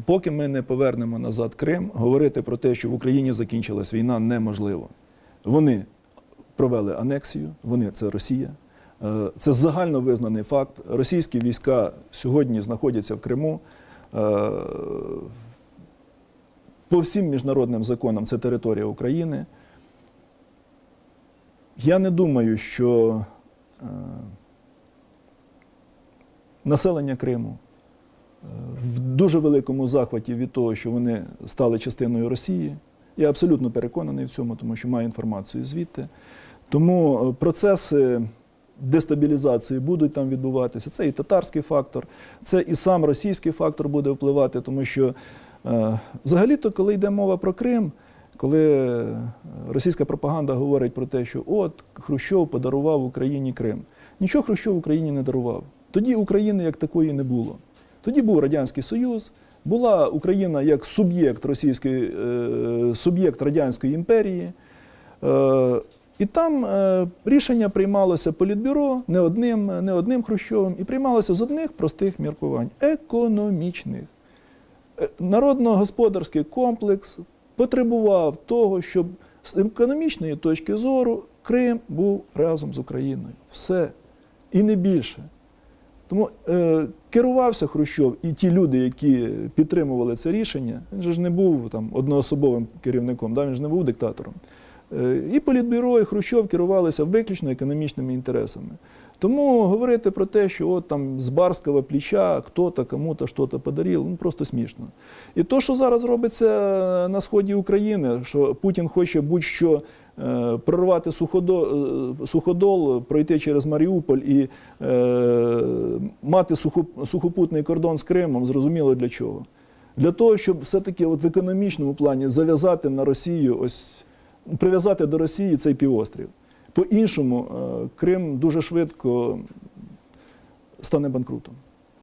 Поки ми не повернемо назад Крим, говорити про те, що в Україні закінчилась війна, неможливо. Вони провели анексію, вони це Росія. Е, Це загально визнаний факт. Російські війська сьогодні знаходяться в Криму. Е, По всім міжнародним законам це територія України. Я не думаю, що е, населення Криму дуже великому захваті від того, що вони стали частиною Росії. Я абсолютно переконаний в цьому, тому що маю інформацію звідти. Тому е, процеси дестабілізації будуть там відбуватися. Це і татарський фактор, це і сам російський фактор буде впливати, тому що е, взагалі-то, коли йде мова про Крим, коли е, російська пропаганда говорить про те, що от Хрущов подарував Україні Крим. Нічого Хрущов Україні не дарував. Тоді України як такої не було. Тоді був Радянський Союз, була Україна як суб'єкт російської е, суб'єкт Радянської імперії. Е, і там е, рішення приймалося політбюро не одним, не одним Хрущовим, і приймалося з одних простих міркувань економічних. Народно-господарський комплекс потребував того, щоб з економічної точки зору Крим був разом з Україною. Все. І не більше. Тому е, керувався Хрущов і ті люди, які підтримували це рішення, він же ж не був там одноособовим керівником, да? він ж не був диктатором. Е, і Політбюро, і Хрущов керувалися виключно економічними інтересами. Тому говорити про те, що от там з барського плеча хто-то кому-то щось подарив, ну просто смішно. І то, що зараз робиться на сході України, що Путін хоче будь-що е, прорвати суходол, е, суходол, пройти через Маріуполь і е, мати сухо, сухопутний кордон з Кримом, зрозуміло для чого. Для того, щоб все-таки от в економічному плані зав'язати на Росію, ось прив'язати до Росії цей півострів. По-іншому, е, Крим дуже швидко стане банкрутом.